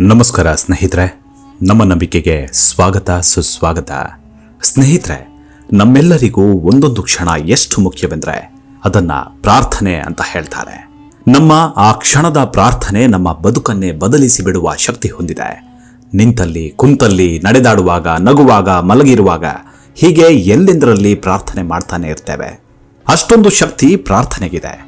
ನಮಸ್ಕಾರ ಸ್ನೇಹಿತರೆ, ನಮ್ಮ ನಂಬಿಕೆಗೆ ಸ್ವಾಗತ, ಸುಸ್ವಾಗತ. ಸ್ನೇಹಿತರೆ, ನಮ್ಮೆಲ್ಲರಿಗೂ ಒಂದೊಂದು ಕ್ಷಣ ಎಷ್ಟು ಮುಖ್ಯವೆಂದರೆ ಅದನ್ನ ಪ್ರಾರ್ಥನೆ ಅಂತ ಹೇಳ್ತಾರೆ. ನಮ್ಮ ಆ ಕ್ಷಣದ ಪ್ರಾರ್ಥನೆ ನಮ್ಮ ಬದುಕನ್ನೇ ಬದಲಿಸಿ ಬಿಡುವ ಶಕ್ತಿ ಹೊಂದಿದೆ. ನಿಂತಲ್ಲಿ, ಕುಂತಲ್ಲಿ, ನಡೆದಾಡುವಾಗ, ನಗುವಾಗ, ಮಲಗಿರುವಾಗ ಹೀಗೆ ಎಲ್ಲೆಂದರಲ್ಲಿ ಪ್ರಾರ್ಥನೆ ಮಾಡ್ತಾನೆ ಇರ್ತೇವೆ. ಅಷ್ಟೊಂದು ಶಕ್ತಿ ಪ್ರಾರ್ಥನೆಗಿದೆ.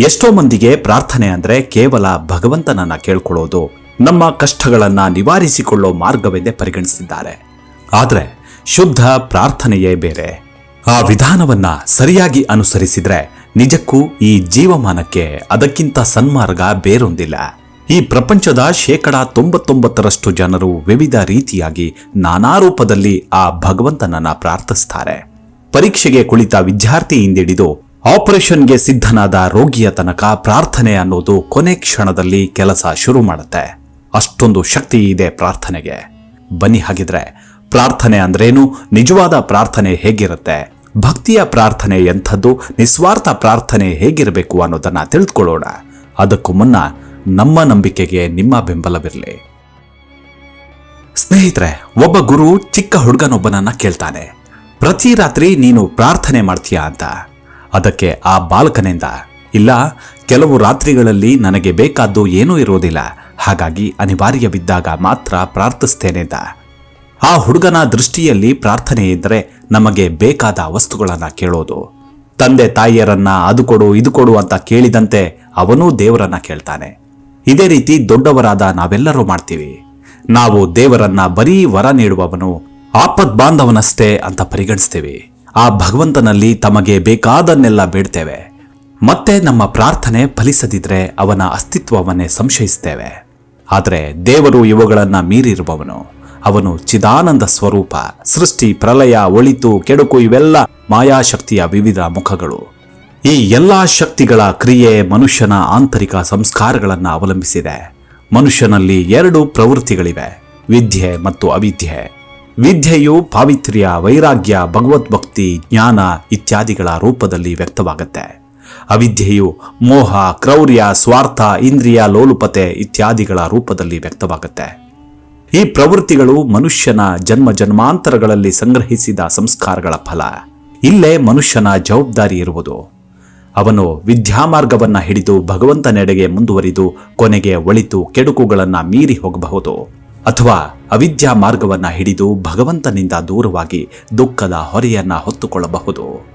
ಎಷ್ಟೋ ಮಂದಿಗೆ ಪ್ರಾರ್ಥನೆ ಅಂದರೆ ಕೇವಲ ಭಗವಂತನನ್ನ ಕೇಳ್ಕೊಳ್ಳೋದು ನಮ್ಮ ಕಷ್ಟಗಳನ್ನು ನಿವಾರಿಸಿಕೊಳ್ಳೋ ಮಾರ್ಗವೆಂದೇ ಪರಿಗಣಿಸಿದ್ದಾರೆ. ಆದರೆ ಶುದ್ಧ ಪ್ರಾರ್ಥನೆಯೇ ಬೇರೆ. ಆ ವಿಧಾನವನ್ನ ಸರಿಯಾಗಿ ಅನುಸರಿಸಿದ್ರೆ ನಿಜಕ್ಕೂ ಈ ಜೀವಮಾನಕ್ಕೆ ಅದಕ್ಕಿಂತ ಸನ್ಮಾರ್ಗ ಬೇರೊಂದಿಲ್ಲ. ಈ ಪ್ರಪಂಚದ ಶೇಕಡ ತೊಂಬತ್ತೊಂಬತ್ತರಷ್ಟು ಜನರು ವಿವಿಧ ರೀತಿಯಾಗಿ ನಾನಾ ರೂಪದಲ್ಲಿ ಆ ಭಗವಂತನನ್ನ ಪ್ರಾರ್ಥಿಸ್ತಾರೆ. ಪರೀಕ್ಷೆಗೆ ಕುಳಿತ ವಿದ್ಯಾರ್ಥಿಯಿಂದಿಡಿದು ಆಪರೇಷನ್ಗೆ ಸಿದ್ಧನಾದ ರೋಗಿಯ ತನಕ ಪ್ರಾರ್ಥನೆ ಅನ್ನೋದು ಕೊನೆ ಕ್ಷಣದಲ್ಲಿ ಕೆಲಸ ಶುರು ಮಾಡುತ್ತೆ. ಅಷ್ಟೊಂದು ಶಕ್ತಿ ಇದೆ ಪ್ರಾರ್ಥನೆಗೆ. ಬನ್ನಿ ಹಾಗಿದ್ರೆ ಪ್ರಾರ್ಥನೆ ಅಂದ್ರೇನು? ನಿಜವಾದ ಪ್ರಾರ್ಥನೆ ಹೇಗಿರುತ್ತೆ? ಭಕ್ತಿಯ ಪ್ರಾರ್ಥನೆ ಎಂಥದ್ದು? ನಿಸ್ವಾರ್ಥ ಪ್ರಾರ್ಥನೆ ಹೇಗಿರಬೇಕು ಅನ್ನೋದನ್ನ ತಿಳಿದುಕೊಳ್ಳೋಣ ಅದಕ್ಕೂ ಮುನ್ನ ನಮ್ಮ ನಂಬಿಕೆಗೆ ನಿಮ್ಮ ಬೆಂಬಲವಿರಲಿ. ಸ್ನೇಹಿತರೆ, ಒಬ್ಬ ಗುರು ಚಿಕ್ಕ ಹುಡುಗನೊಬ್ಬನನ್ನ ಕೇಳ್ತಾನೆ. ಪ್ರತಿ ರಾತ್ರಿ ನೀನು ಪ್ರಾರ್ಥನೆ ಮಾಡ್ತೀಯಾ ಅಂತ. ಅದಕ್ಕೆ ಆ ಬಾಲಕನಿಂದ, ಇಲ್ಲ, ಕೆಲವು ರಾತ್ರಿಗಳಲ್ಲಿ ನನಗೆ ಬೇಕಾದ್ದು ಏನೂ ಇರೋದಿಲ್ಲ. ಹಾಗಾಗಿ ಅನಿವಾರ್ಯವಿದ್ದಾಗ ಮಾತ್ರ ಪ್ರಾರ್ಥಿಸ್ತೇನೆ ಅಂತ ಆ ಹುಡುಗನ ದೃಷ್ಟಿಯಲ್ಲಿ ಪ್ರಾರ್ಥನೆ ಇದ್ದರೆ ನಮಗೆ ಬೇಕಾದ ವಸ್ತುಗಳನ್ನು ಕೇಳೋದು. ತಂದೆ ತಾಯಿಯರನ್ನ ಅದು ಕೊಡು, ಇದು ಕೊಡು ಅಂತ ಕೇಳಿದಂತೆ ಅವನೂ ದೇವರನ್ನ ಕೇಳ್ತಾನೆ. ಇದೇ ರೀತಿ ದೊಡ್ಡವರಾದ ನಾವೆಲ್ಲರೂ ಮಾಡ್ತೀವಿ. ನಾವು ದೇವರನ್ನ ಬರೀ ವರ ನೀಡುವವನು ಆಪದ್ ಬಾಂಧವನಷ್ಟೇ ಅಂತ ಪರಿಗಣಿಸ್ತೀವಿ. ಆ ಭಗವಂತನಲ್ಲಿ ತಮಗೆ ಬೇಕಾದನ್ನೆಲ್ಲ ಬೇಡ್ತೇವೆ. ಮತ್ತೆ ನಮ್ಮ ಪ್ರಾರ್ಥನೆ ಫಲಿಸದಿದ್ರೆ ಅವನ ಅಸ್ತಿತ್ವವನ್ನೇ ಸಂಶಯಿಸ್ತೇವೆ. ಆದರೆ ದೇವರು ಇವುಗಳನ್ನು ಮೀರಿರುವವನು. ಅವನು ಚಿದಾನಂದ ಸ್ವರೂಪ, ಸೃಷ್ಟಿ, ಪ್ರಲಯ, ಒಳಿತು, ಕೆಡುಕು ಇವೆಲ್ಲ ಮಾಯಾಶಕ್ತಿಯ ವಿವಿಧ ಮುಖಗಳು. ಈ ಎಲ್ಲಾ ಶಕ್ತಿಗಳ ಕ್ರಿಯೆ ಮನುಷ್ಯನ ಆಂತರಿಕ ಸಂಸ್ಕಾರಗಳನ್ನು ಅವಲಂಬಿಸಿದೆ. ಮನುಷ್ಯನಲ್ಲಿ ಎರಡು ಪ್ರವೃತ್ತಿಗಳಿವೆ, ವಿದ್ಯೆ ಮತ್ತು ಅವಿದ್ಯೆ. ವಿದ್ಯೆಯು ಪಾವಿತ್ರ್ಯ, ವೈರಾಗ್ಯ, ಭಗವದ್ಭಕ್ತಿ, ಜ್ಞಾನ ಇತ್ಯಾದಿಗಳ ರೂಪದಲ್ಲಿ ವ್ಯಕ್ತವಾಗುತ್ತೆ. ಅವಿದ್ಯೆಯು ಮೋಹ, ಕ್ರೌರ್ಯ, ಸ್ವಾರ್ಥ, ಇಂದ್ರಿಯ, ಲೋಲುಪತೆ ಇತ್ಯಾದಿಗಳ ರೂಪದಲ್ಲಿ ವ್ಯಕ್ತವಾಗುತ್ತೆ. ಈ ಪ್ರವೃತ್ತಿಗಳು ಮನುಷ್ಯನ ಜನ್ಮ ಜನ್ಮಾಂತರಗಳಲ್ಲಿ ಸಂಗ್ರಹಿಸಿದ ಸಂಸ್ಕಾರಗಳ ಫಲ. ಇಲ್ಲೇ ಮನುಷ್ಯನ ಜವಾಬ್ದಾರಿ ಇರುವುದು. ಅವನು ವಿದ್ಯಾಮಾರ್ಗವನ್ನು ಹಿಡಿದು ಭಗವಂತನೆಡೆಗೆ ಮುಂದುವರಿದು ಕೊನೆಗೆ ಒಳಿತು ಕೆಡುಕುಗಳನ್ನು ಮೀರಿ ಹೋಗಬಹುದು. ಅಥವಾ ಅವಿದ್ಯಾ ಮಾರ್ಗವನ್ನ ಹಿಡಿದು ಭಗವಂತನಿಂದ ದೂರವಾಗಿ ದುಃಖದ ಹೊರೆಯನ್ನ ಹೊತ್ತುಕೊಳ್ಳಬಹುದು.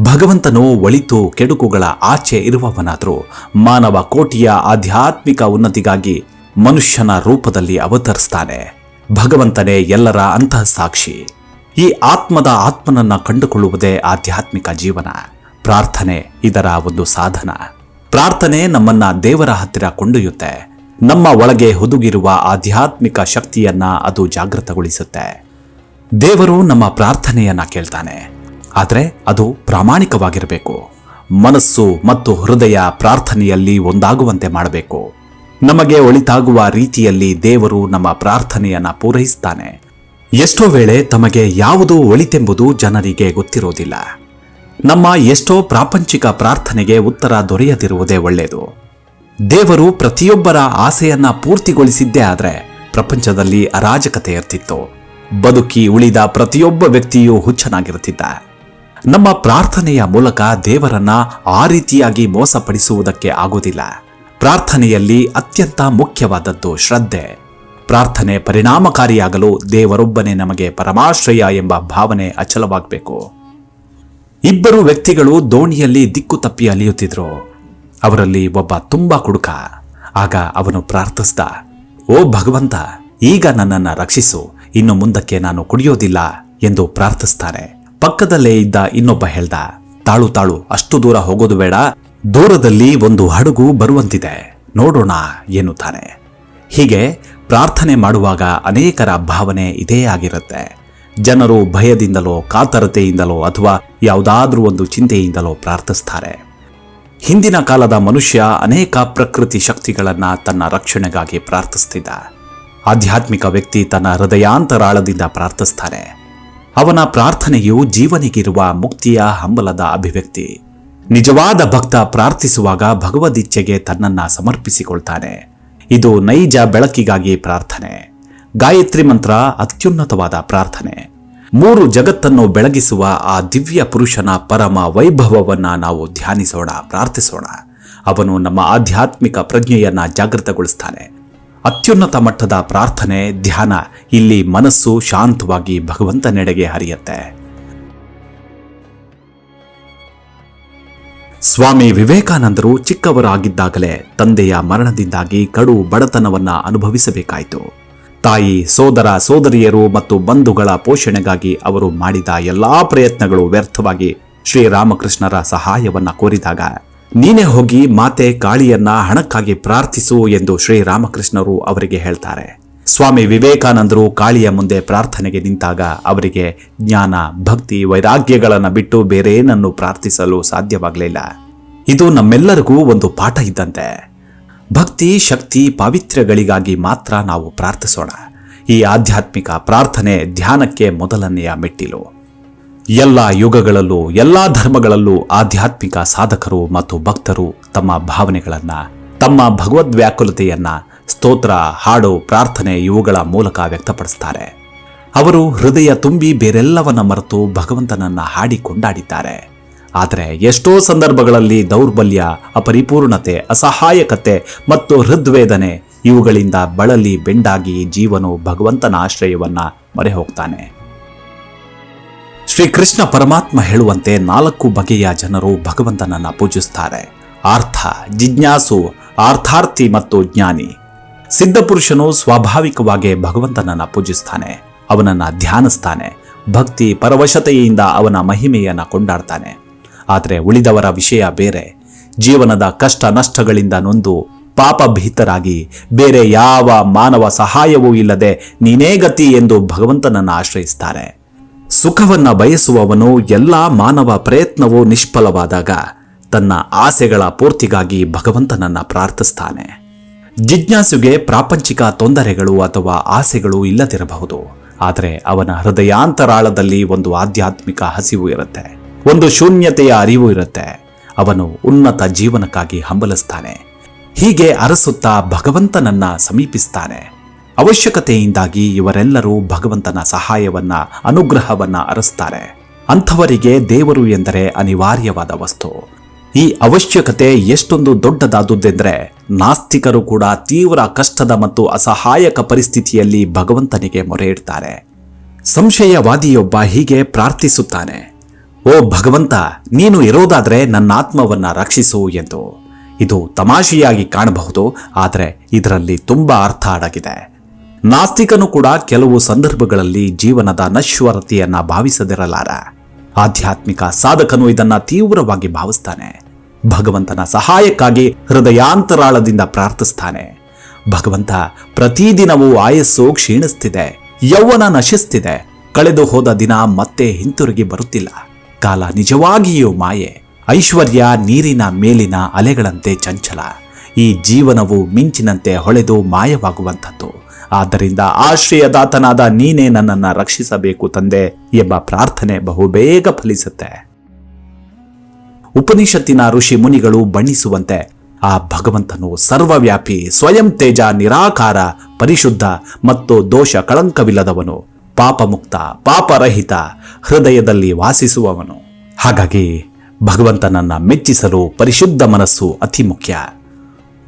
ಭಗವಂತನು ಒಳಿತು ಕೆಡುಕುಗಳ ಆಚೆ ಇರುವವನಾದರೂ ಮಾನವ ಕೋಟಿಯ ಆಧ್ಯಾತ್ಮಿಕ ಉನ್ನತಿಗಾಗಿ ಮನುಷ್ಯನ ರೂಪದಲ್ಲಿ ಅವತರಿಸ್ತಾನೆ. ಭಗವಂತನೇ ಎಲ್ಲರ ಅಂತಃ ಸಾಕ್ಷಿ ಈ ಆತ್ಮದ ಆತ್ಮನನ್ನ ಕಂಡುಕೊಳ್ಳುವುದೇ ಆಧ್ಯಾತ್ಮಿಕ ಜೀವನ. ಪ್ರಾರ್ಥನೆ ಇದರ ಒಂದು ಸಾಧನ. ಪ್ರಾರ್ಥನೆ ನಮ್ಮನ್ನ ದೇವರ ಹತ್ತಿರ ಕೊಂಡೊಯ್ಯುತ್ತೆ. ನಮ್ಮ ಒಳಗೆ ಹುದುಗಿರುವ ಆಧ್ಯಾತ್ಮಿಕ ಶಕ್ತಿಯನ್ನ ಅದು ಜಾಗೃತಗೊಳಿಸುತ್ತೆ. ದೇವರು ನಮ್ಮ ಪ್ರಾರ್ಥನೆಯನ್ನ ಕೇಳ್ತಾನೆ. ಆದರೆ ಅದು ಪ್ರಾಮಾಣಿಕವಾಗಿರಬೇಕು. ಮನಸ್ಸು ಮತ್ತು ಹೃದಯ ಪ್ರಾರ್ಥನೆಯಲ್ಲಿ ಒಂದಾಗುವಂತೆ ಮಾಡಬೇಕು. ನಮಗೆ ಒಳಿತಾಗುವ ರೀತಿಯಲ್ಲಿ ದೇವರು ನಮ್ಮ ಪ್ರಾರ್ಥನೆಯನ್ನು ಪೂರೈಸ್ತಾನೆ. ಎಷ್ಟೋ ವೇಳೆ ತಮಗೆ ಯಾವುದು ಒಳಿತೆಂಬುದು ಜನರಿಗೆ ಗೊತ್ತಿರೋದಿಲ್ಲ. ನಮ್ಮ ಎಷ್ಟೋ ಪ್ರಾಪಂಚಿಕ ಪ್ರಾರ್ಥನೆಗೆ ಉತ್ತರ ದೊರೆಯದಿರುವುದೇ ಒಳ್ಳೆಯದು. ದೇವರು ಪ್ರತಿಯೊಬ್ಬರ ಆಸೆಯನ್ನ ಪೂರ್ತಿಗೊಳಿಸಿದ್ದೇ ಆದರೆ ಪ್ರಪಂಚದಲ್ಲಿ ಅರಾಜಕತೆ ಇರ್ತಿತ್ತು ಬದುಕಿ ಉಳಿದ ಪ್ರತಿಯೊಬ್ಬ ವ್ಯಕ್ತಿಯೂ ಹುಚ್ಚನಾಗಿರುತ್ತಿದ್ದ. ನಮ್ಮ ಪ್ರಾರ್ಥನೆಯ ಮೂಲಕ ದೇವರನ್ನ ಆ ರೀತಿಯಾಗಿ ಮೋಸಪಡಿಸುವುದಕ್ಕೆ ಆಗುವುದಿಲ್ಲ. ಪ್ರಾರ್ಥನೆಯಲ್ಲಿ ಅತ್ಯಂತ ಮುಖ್ಯವಾದದ್ದು ಶ್ರದ್ಧೆ. ಪ್ರಾರ್ಥನೆ ಪರಿಣಾಮಕಾರಿಯಾಗಲು ದೇವರೊಬ್ಬನೇ ನಮಗೆ ಪರಮಾಶ್ರಯ ಎಂಬ ಭಾವನೆ ಅಚಲವಾಗಬೇಕು. ಇಬ್ಬರು ವ್ಯಕ್ತಿಗಳು ದೋಣಿಯಲ್ಲಿ ದಿಕ್ಕು ತಪ್ಪಿ ಅಲಿಯುತ್ತಿದ್ರು. ಅವರಲ್ಲಿ ಒಬ್ಬ ತುಂಬಾ ಕುಡುಕ. ಆಗ ಅವನು ಪ್ರಾರ್ಥಿಸ್ದ, ಓ ಭಗವಂತ, ಈಗ ನನ್ನನ್ನ ರಕ್ಷಿಸು. ಇನ್ನು ಮುಂದಕ್ಕೆ ನಾನು ಕುಡಿಯೋದಿಲ್ಲ ಎಂದು ಪ್ರಾರ್ಥಿಸ್ತಾನೆ. ಪಕ್ಕದಲ್ಲೇ ಇದ್ದ ಇನ್ನೊಬ್ಬ ಹೇಳ್ದ, ತಾಳು ತಾಳು, ಅಷ್ಟು ದೂರ ಹೋಗೋದು ಬೇಡ. ದೂರದಲ್ಲಿ ಒಂದು ಹಡಗು ಬರುವಂತಿದೆ. ನೋಡೋಣ, ಎನ್ನುತ್ತಾನೆ. ಹೀಗೆ ಪ್ರಾರ್ಥನೆ ಮಾಡುವಾಗ ಅನೇಕರ ಭಾವನೆ ಇದೇ ಆಗಿರುತ್ತೆ. ಜನರು ಭಯದಿಂದಲೋ, ಕಾತರತೆಯಿಂದಲೋ ಅಥವಾ ಯಾವುದಾದ್ರೂ ಒಂದು ಚಿಂತೆಯಿಂದಲೋ ಪ್ರಾರ್ಥಿಸ್ತಾರೆ. ಹಿಂದಿನ ಕಾಲದ ಮನುಷ್ಯ ಅನೇಕ ಪ್ರಕೃತಿ ಶಕ್ತಿಗಳನ್ನ ತನ್ನ ರಕ್ಷಣೆಗಾಗಿ ಪ್ರಾರ್ಥಿಸ್ತಿದ್ದ. ಆಧ್ಯಾತ್ಮಿಕ ವ್ಯಕ್ತಿ ತನ್ನ ಹೃದಯಾಂತರಾಳದಿಂದ ಪ್ರಾರ್ಥಿಸ್ತಾನೆ. ಅವನ ಪ್ರಾರ್ಥನೆಯು ಜೀವನಿಗಿರುವ ಮುಕ್ತಿಯ ಹಂಬಲದ ಅಭಿವ್ಯಕ್ತಿ. ನಿಜವಾದ ಭಕ್ತ ಪ್ರಾರ್ಥಿಸುವಾಗ ಭಗವದಿಚ್ಛೆಗೆ ತನ್ನನ್ನ ಸಮರ್ಪಿಸಿಕೊಳ್ತಾನೆ. ಇದು ನೈಜ ಬೆಳಕಿಗಾಗಿ ಪ್ರಾರ್ಥನೆ. ಗಾಯತ್ರಿ ಮಂತ್ರ ಅತ್ಯುನ್ನತವಾದ ಪ್ರಾರ್ಥನೆ. ಮೂರು ಜಗತ್ತನ್ನು ಬೆಳಗಿಸುವ ಆ ದಿವ್ಯ ಪುರುಷನ ಪರಮ ವೈಭವವನ್ನ ನಾವು ಧ್ಯಾನಿಸೋಣ, ಪ್ರಾರ್ಥಿಸೋಣ. ಅವನು ನಮ್ಮ ಆಧ್ಯಾತ್ಮಿಕ ಪ್ರಜ್ಞೆಯನ್ನ ಜಾಗೃತಗೊಳಿಸ್ತಾನೆ. ಅತ್ಯುನ್ನತ ಮಟ್ಟದ ಪ್ರಾರ್ಥನೆ, ಧ್ಯಾನ ಇಲ್ಲಿ ಮನಸ್ಸು ಶಾಂತವಾಗಿ ಭಗವಂತನೆಡೆಗೆ ಹರಿಯುತ್ತೆ. ಸ್ವಾಮಿ ವಿವೇಕಾನಂದರು ಚಿಕ್ಕವರಾಗಿದ್ದಾಗಲೇ ತಂದೆಯ ಮರಣದಿಂದಾಗಿ ಕಡು ಬಡತನವನ್ನ ಅನುಭವಿಸಬೇಕಾಯಿತು. ತಾಯಿ, ಸೋದರ, ಸೋದರಿಯರು ಮತ್ತು ಬಂಧುಗಳ ಪೋಷಣೆಗಾಗಿ ಅವರು ಮಾಡಿದ ಎಲ್ಲಾ ಪ್ರಯತ್ನಗಳು ವ್ಯರ್ಥವಾಗಿ ಶ್ರೀರಾಮಕೃಷ್ಣರ ಸಹಾಯವನ್ನ ಕೋರಿದಾಗ ನೀನೇ ಹೋಗಿ ಮಾತೆ ಕಾಳಿಯನ್ನ ಹಣಕ್ಕಾಗಿ ಪ್ರಾರ್ಥಿಸು ಎಂದು ಶ್ರೀರಾಮಕೃಷ್ಣರು ಅವರಿಗೆ ಹೇಳ್ತಾರೆ. ಸ್ವಾಮಿ ವಿವೇಕಾನಂದರು ಕಾಳಿಯ ಮುಂದೆ ಪ್ರಾರ್ಥನೆಗೆ ನಿಂತಾಗ ಅವರಿಗೆ ಜ್ಞಾನ, ಭಕ್ತಿ, ವೈರಾಗ್ಯಗಳನ್ನು ಬಿಟ್ಟು ಬೇರೇನನ್ನು ಪ್ರಾರ್ಥಿಸಲು ಸಾಧ್ಯವಾಗಲಿಲ್ಲ ಇದು ನಮ್ಮೆಲ್ಲರಿಗೂ ಒಂದು ಪಾಠ ಇದ್ದಂತೆ. ಭಕ್ತಿ, ಶಕ್ತಿ, ಪಾವಿತ್ರ್ಯಗಳಿಗಾಗಿ ಮಾತ್ರ ನಾವು ಪ್ರಾರ್ಥಿಸೋಣ. ಈ ಆಧ್ಯಾತ್ಮಿಕ ಪ್ರಾರ್ಥನೆ ಧ್ಯಾನಕ್ಕೆ ಮೊದಲನೆಯ ಮೆಟ್ಟಿಲು. ಎಲ್ಲ ಯುಗಗಳಲ್ಲೂ, ಎಲ್ಲ ಧರ್ಮಗಳಲ್ಲೂ ಆಧ್ಯಾತ್ಮಿಕ ಸಾಧಕರು ಮತ್ತು ಭಕ್ತರು ತಮ್ಮ ಭಾವನೆಗಳನ್ನು, ತಮ್ಮ ಭಗವದ್ ವ್ಯಾಕುಲತೆಯನ್ನು, ಸ್ತೋತ್ರ, ಹಾಡು, ಪ್ರಾರ್ಥನೆ ಇವುಗಳ ಮೂಲಕ ವ್ಯಕ್ತಪಡಿಸ್ತಾರೆ. ಅವರು ಹೃದಯ ತುಂಬಿ ಬೇರೆಲ್ಲವನ್ನ ಮರೆತು ಭಗವಂತನನ್ನ ಹಾಡಿ ಕೊಂಡಾಡಿದ್ದಾರೆ. ಆದರೆ ಎಷ್ಟೋ ಸಂದರ್ಭಗಳಲ್ಲಿ ದೌರ್ಬಲ್ಯ, ಅಪರಿಪೂರ್ಣತೆ, ಅಸಹಾಯಕತೆ ಮತ್ತು ಹೃದ್ವೇದನೆ ಇವುಗಳಿಂದ ಬಳಲಿ ಬೆಂಡಾಗಿ ಜೀವನು ಭಗವಂತನ ಆಶ್ರಯವನ್ನ ಮೊರೆ ಹೋಗ್ತಾನೆ ಶ್ರೀಕೃಷ್ಣ ಪರಮಾತ್ಮ ಹೇಳುವಂತೆ ನಾಲ್ಕು ಬಗೆಯ ಜನರು ಭಗವಂತನನ್ನ ಪೂಜಿಸ್ತಾರೆ. ಆರ್ಥ ಜಿಜ್ಞಾಸು ಆರ್ಥಾರ್ಥಿ ಮತ್ತು ಜ್ಞಾನಿ. ಸಿದ್ಧಪುರುಷನು ಸ್ವಾಭಾವಿಕವಾಗಿ ಭಗವಂತನನ್ನ ಪೂಜಿಸ್ತಾನೆ, ಅವನನ್ನ ಧ್ಯಾನಿಸ್ತಾನೆ, ಭಕ್ತಿ ಪರವಶತೆಯಿಂದ ಅವನ ಮಹಿಮೆಯನ್ನ ಕೊಂಡಾಡ್ತಾನೆ. ಆದರೆ ಉಳಿದವರ ವಿಷಯ ಬೇರೆ. ಜೀವನದ ಕಷ್ಟ ನಷ್ಟಗಳಿಂದ ನೊಂದು ಪಾಪಭೀತರಾಗಿ ಬೇರೆ ಯಾವ ಮಾನವ ಸಹಾಯವೂ ಇಲ್ಲದೆ ನೀನೇ ಗತಿ ಎಂದು ಭಗವಂತನನ್ನ ಆಶ್ರಯಿಸ್ತಾರೆ. ಸುಖವನ್ನ ಬಯಸುವವನು ಎಲ್ಲ ಮಾನವ ಪ್ರಯತ್ನವೂ ನಿಷ್ಫಲವಾದಾಗ ತನ್ನ ಆಸೆಗಳ ಪೂರ್ತಿಗಾಗಿ ಭಗವಂತನನ್ನ ಪ್ರಾರ್ಥಿಸ್ತಾನೆ. ಜಿಜ್ಞಾಸುಗೆ ಪ್ರಾಪಂಚಿಕ ತೊಂದರೆಗಳು ಅಥವಾ ಆಸೆಗಳು ಇಲ್ಲದಿರಬಹುದು. ಆದರೆ ಅವನ ಹೃದಯಾಂತರಾಳದಲ್ಲಿ ಒಂದು ಆಧ್ಯಾತ್ಮಿಕ ಹಸಿವು ಇರುತ್ತೆ. ಒಂದು ಶೂನ್ಯತೆಯ ಅರಿವು ಇರುತ್ತೆ. ಅವನು ಉನ್ನತ ಜೀವನಕ್ಕಾಗಿ ಹಂಬಲಿಸ್ತಾನೆ. ಹೀಗೆ ಅರಸುತ್ತಾ ಭಗವಂತನನ್ನ ಸಮೀಪಿಸ್ತಾನೆ. ಅವಶ್ಯಕತೆಯಿಂದಾಗಿ ಇವರೆಲ್ಲರೂ ಭಗವಂತನ ಸಹಾಯವನ್ನ, ಅನುಗ್ರಹವನ್ನ ಅರಸ್ತಾರೆ. ಅಂಥವರಿಗೆ ದೇವರು ಎಂದರೆ ಅನಿವಾರ್ಯವಾದ ವಸ್ತು. ಈ ಅವಶ್ಯಕತೆ ಎಷ್ಟೊಂದು ದೊಡ್ಡದಾದುದೆಂದರೆ ನಾಸ್ತಿಕರು ಕೂಡ ತೀವ್ರ ಕಷ್ಟದ ಮತ್ತು ಅಸಹಾಯಕ ಪರಿಸ್ಥಿತಿಯಲ್ಲಿ ಭಗವಂತನಿಗೆ ಮೊರೆ ಇಡ್ತಾರೆ. ಸಂಶಯವಾದಿಯೊಬ್ಬ ಹೀಗೆ ಪ್ರಾರ್ಥಿಸುತ್ತಾನೆ, ಓ ಭಗವಂತ, ನೀನು ಇರೋದಾದರೆ ನನ್ನ ಆತ್ಮವನ್ನು ರಕ್ಷಿಸು ಎಂದು. ಇದು ತಮಾಷೆಯಾಗಿ ಕಾಣಬಹುದು, ಆದರೆ ಇದರಲ್ಲಿ ತುಂಬ ಅರ್ಥ ಅಡಗಿದೆ. ನಾಸ್ತಿಕನು ಕೂಡ ಕೆಲವು ಸಂದರ್ಭಗಳಲ್ಲಿ ಜೀವನದ ನಶ್ವರತೆಯನ್ನ ಭಾವಿಸದಿರಲಾರ. ಆಧ್ಯಾತ್ಮಿಕ ಸಾಧಕನು ಇದನ್ನ ತೀವ್ರವಾಗಿ ಭಾವಿಸ್ತಾನೆ. ಭಗವಂತನ ಸಹಾಯಕ್ಕಾಗಿ ಹೃದಯಾಂತರಾಳದಿಂದ ಪ್ರಾರ್ಥಿಸ್ತಾನೆ. ಭಗವಂತ ಪ್ರತಿದಿನವೂ ಆಯಸ್ಸು ಕ್ಷೀಣಿಸ್ತಿದೆ, ಯೌವನ ನಶಿಸ್ತಿದೆ, ಕಳೆದು ಹೋದ ದಿನ ಮತ್ತೆ ಹಿಂತಿರುಗಿ ಬರುತ್ತಿಲ್ಲ. ಕಾಲ ನಿಜವಾಗಿಯೂ ಮಾಯೆ, ಐಶ್ವರ್ಯ ನೀರಿನ ಮೇಲಿನ ಅಲೆಗಳಂತೆ ಚಂಚಲ. ಈ ಜೀವನವು ಮಿಂಚಿನಂತೆ ಹೊಳೆದು ಮಾಯವಾಗುವಂಥದ್ದು. ಆದ್ದರಿಂದ ಆಶ್ರಯದಾತನಾದ ನೀನೇ ನನ್ನನ್ನು ರಕ್ಷಿಸಬೇಕು ತಂದೆ ಎಂಬ ಪ್ರಾರ್ಥನೆ ಬಹುಬೇಗ ಫಲಿಸುತ್ತೆ. ಉಪನಿಷತ್ತಿನ ಋಷಿ ಮುನಿಗಳು ಬಣ್ಣಿಸುವಂತೆ ಆ ಭಗವಂತನು ಸರ್ವವ್ಯಾಪಿ, ಸ್ವಯಂ ತೇಜ, ನಿರಾಕಾರ, ಪರಿಶುದ್ಧ ಮತ್ತು ದೋಷ ಕಳಂಕವಿಲ್ಲದವನು, ಪಾಪಮುಕ್ತ, ಪಾಪರಹಿತ, ಹೃದಯದಲ್ಲಿ ವಾಸಿಸುವವನು. ಹಾಗಾಗಿ ಭಗವಂತನನ್ನ ಮೆಚ್ಚಿಸಲು ಪರಿಶುದ್ಧ ಮನಸ್ಸು ಅತಿ ಮುಖ್ಯ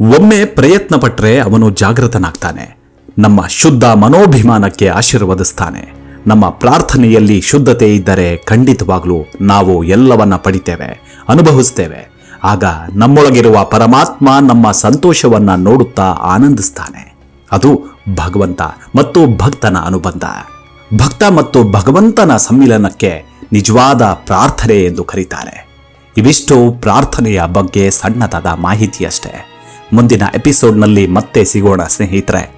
ಒಮ್ಮೆ ಪ್ರಯತ್ನ ಪಟ್ಟರೆ ಅವನು ಜಾಗೃತನಾಗ್ತಾನೆ. ನಮ್ಮ ಶುದ್ಧ ಮನೋಭಿಮಾನಕ್ಕೆ ಆಶೀರ್ವದಿಸ್ತಾನೆ. ನಮ್ಮ ಪ್ರಾರ್ಥನೆಯಲ್ಲಿ ಶುದ್ಧತೆ ಇದ್ದರೆ ಖಂಡಿತವಾಗಲೂ ನಾವು ಎಲ್ಲವನ್ನ ಪಡಿತೇವೆ, ಅನುಭವಿಸ್ತೇವೆ. ಆಗ ನಮ್ಮೊಳಗಿರುವ ಪರಮಾತ್ಮ ನಮ್ಮ ಸಂತೋಷವನ್ನ ನೋಡುತ್ತಾ ಆನಂದಿಸ್ತಾನೆ. ಅದು ಭಗವಂತ ಮತ್ತು ಭಕ್ತನ ಅನುಬಂಧ. ಭಕ್ತ ಮತ್ತು ಭಗವಂತನ ಸಮ್ಮಿಲನಕ್ಕೆ ನಿಜವಾದ ಪ್ರಾರ್ಥನೆ ಎಂದು ಕರೀತಾರೆ. ಇವಿಷ್ಟು ಪ್ರಾರ್ಥನೆಯ ಬಗ್ಗೆ ಸಣ್ಣದಾದ ಮಾಹಿತಿಯಷ್ಟೇ. ಮುಂದಿನ ಎಪಿಸೋಡ್ನಲ್ಲಿ ಮತ್ತೆ ಸಿಗೋಣ ಸ್ನೇಹಿತರೆ.